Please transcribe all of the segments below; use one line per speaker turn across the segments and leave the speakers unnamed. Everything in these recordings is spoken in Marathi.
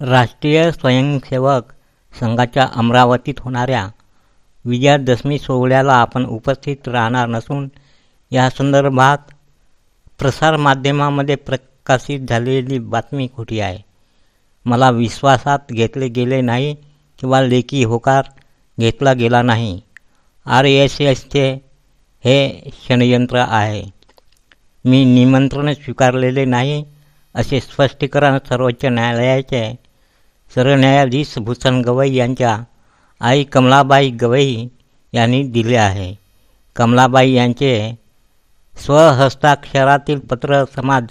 राष्ट्रीय स्वयंसेवक संघाच्या अमरावतीत होणाऱ्या विजयादशमी सोहळ्याला आपण उपस्थित राहणार नसून या संदर्भात प्रसारमाध्यमामध्ये प्रकाशित झालेली बातमी खोटी आहे. मला विश्वासात घेतले गेले नाही किंवा लेखी होकार घेतला गेला नाही. आर एस एसचे हे षडयंत्र आहे. मी निमंत्रण स्वीकारलेले नाही असे स्पष्टीकरण सर्वोच्च न्यायालयाचे सरन्यायाधीश भूषण गवई यांच्या आई कमलाबाई गवई यांनी दिले आहे. कमलाबाई यांचे स्वहस्ताक्षरातील पत्र समाज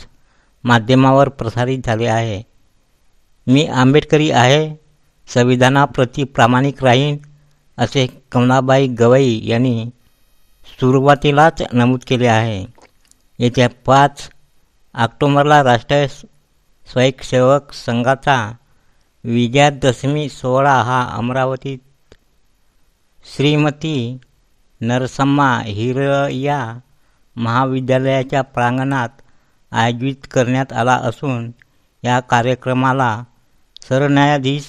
माध्यमावर प्रसारित झाले आहे. मी आंबेडकरी आहे संविधानाप्रती प्रामाणिक राहीन असे कमलाबाई गवई यांनी सुरुवातीलाच नमूद केले आहे. येत्या पाच ऑक्टोबरला राष्ट्रीय स्वयंसेवक संघाचा विजयादशमी सोहळा हा अमरावतीत श्रीमती नरसम्मा हिरया महाविद्यालयाच्या प्रांगणात आयोजित करण्यात आला असून या कार्यक्रमाला सरन्यायाधीश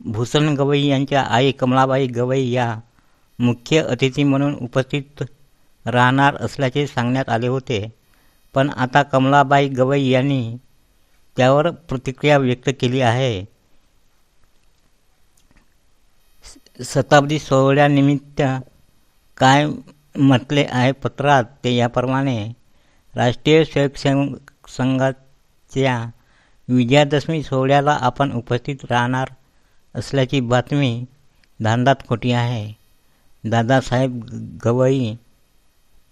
भूषण गवई यांच्या आई कमलाबाई गवई या मुख्य अतिथी म्हणून उपस्थित राहणार असल्याचे सांगण्यात आले होते. पण आता कमलाबाई गवई यांनी त्यावर प्रतिक्रिया व्यक्त केली आहे. शताब्दी सोहळ्यानिमित्त काय म्हटले आहे पत्रात? ते याप्रमाणे राष्ट्रीय स्वयंसेवक संघाच्या विजयादशमी सोहळ्याला आपण उपस्थित राहणार असल्याची बातमी धांदात खोटी आहे. दादासाहेब गवई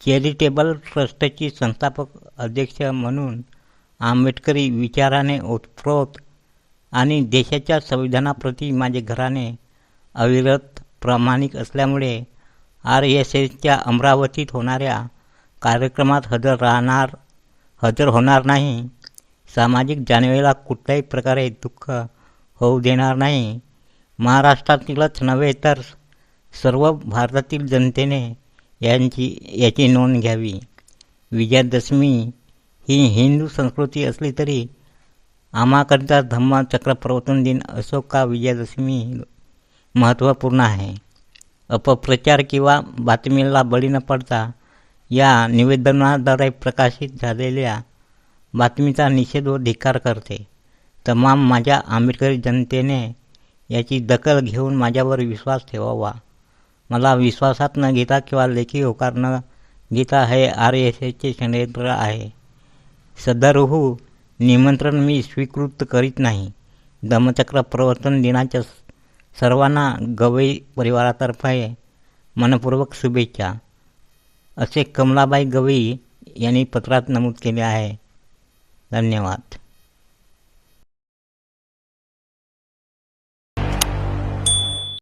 चॅरिटेबल ट्रस्टची संस्थापक अध्यक्ष म्हणून आंबेडकरी विचाराने ओतप्रोत आणि देशाच्या संविधानाप्रती माझे घराणे अविरत प्रामाणिक असल्यामुळे आर एस एसच्या अमरावतीत होणाऱ्या कार्यक्रमात हजर राहणार हजर होणार नाही. सामाजिक जाणीवेला कुठल्याही प्रकारे दुःख होऊ देणार नाही. महाराष्ट्रातीलच नव्हे तर सर्व भारतातील जनतेने यांची याची नोंद घ्यावी. विजयादशमी ही हिंदू संस्कृती असली तरी आम्हाकरिता धम्मचक्र प्रवर्तन दिन असो का विजयादशमी महत्त्वपूर्ण आहे. अपप्रचार किंवा बातमीला बळी न पडता या निवेदनाद्वारे प्रकाशित झालेल्या बातमीचा निषेध व धिक्कार करते. तमाम माझ्या आंबेडकरी जनतेने याची दखल घेऊन माझ्यावर विश्वास ठेवावा. मला विश्वासात न घेता किंवा लेखी होकार न घेता हे आर एस एसचे षडयंत्र आहे. सदरहू निमंत्रण मी स्वीकृत करीत नाही. धम्मचक्र प्रवर्तन दिनाच्या सर्वांना गवई परिवारातर्फे मनपूर्वक शुभेच्छा. असे कमलाबाई गवई यांनी पत्रात नमूद केले आहे. धन्यवाद.